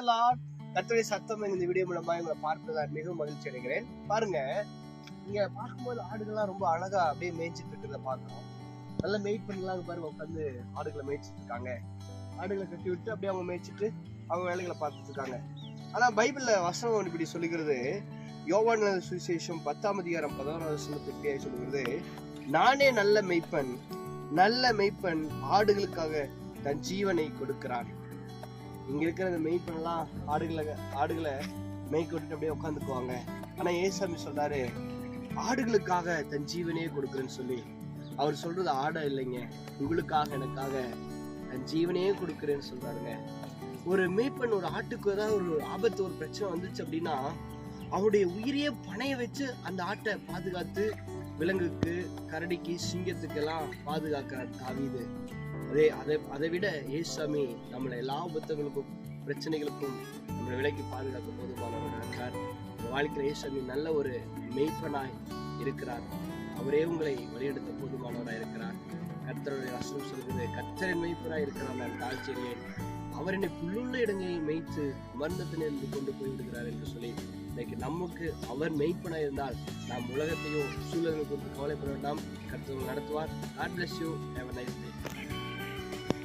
the Lord. சத்தம் இந்த video மூலமா உங்களை பார்ப்பதால் மிகவும் மகிழ்ச்சி அடைகிறேன். பாருங்க இங்க பார்க்கும்போது ஆடுகள்லாம் ரொம்ப அழகா அப்படியே மேய்ச்சிட்டு இருக்கிறத பார்க்கிறோம் நல்ல மெயிட் பண்ணலாம் பாருங்க உட்காந்து ஆடுகளை மேய்ச்சிட்டு இருக்காங்க. ஆடுகளை கட்டி விட்டு அப்படியே அவங்க மேய்ச்சிட்டு அவங்க வேலைகளை பார்த்துட்டு இருக்காங்க. ஆனா பைபிள்ல வசனம் ஒன்று இப்படி சொல்லுகிறது. யோவான் சுவிசேஷம் பத்தாம் அதிகாரம் பதினோராவது வசனத்தை இப்படியே சொல்லுகிறது நானே நல்ல மெய்ப்பன் நல்ல மெய்ப்பன் ஆடுகளுக்காக தன் ஜீவனை கொடுக்கிறான். இங்க இருக்கிற இந்த மெய்ப்பெல்லாம் ஆடுகளை ஆடுகளை மேய்க்க விட்டுட்டு அப்படியே உட்காந்துக்குவாங்க ஆனா ஏசாமி சொல்றாரு ஆடுகளுக்காக தன் ஜீவனையே கொடுக்குறேன்னு சொல்லி. அவர் சொல்றது ஆடை இல்லைங்க. உங்களுக்காக எனக்காக தன் ஜீவனையே கொடுக்குறேன்னு சொல்றாருங்க. ஒரு மெய்ப்பெண் ஒரு ஆட்டுக்கு ஏதாவது ஒரு ஆபத்து ஒரு பிரச்சனை வந்துச்சு அப்படின்னா அவருடைய உயிரையே பணைய வச்சு அந்த ஆட்டை பாதுகாத்து விலங்குக்கு கரடிக்கு சிங்கத்துக்கெல்லாம் பாதுகாக்கிறார் தாவிது அதே அதை அதை விட ஏசாமி நம்மளை எல்லா ஆபத்துகளுக்கும் பிரச்சனைகளுக்கும் நம்மளை விலைக்கு பாதுகாக்க போதுமானவராக இருக்கிறார் வாழ்க்கையில் ஏசாமி நல்ல ஒரு மெய்ப்பனாய் இருக்கிறார். அவரே உங்களை வழியெடுத்த போதுமானவராக இருக்கிறார். கர்த்தருடைய வசனம் சொல்கிறது கர்த்தரின் மெய்ப்பனாய் இருக்கிறார் நான் தாழ்ச்சியிலேன் அவர் என்னை புல்லுள்ள இடங்களில் மேய்த்து மரணத்திலிருந்து கொண்டு போய் விடுகிறார் என்று சொல்லி இன்னைக்கு நமக்கு அவர் மெய்ப்பனாய் இருந்தால் நாம் உலகத்தையும் சூழல்களை குறித்து கவலைப்பட வேண்டாம். கர்த்தர் நடத்துவார். God bless you have a nice day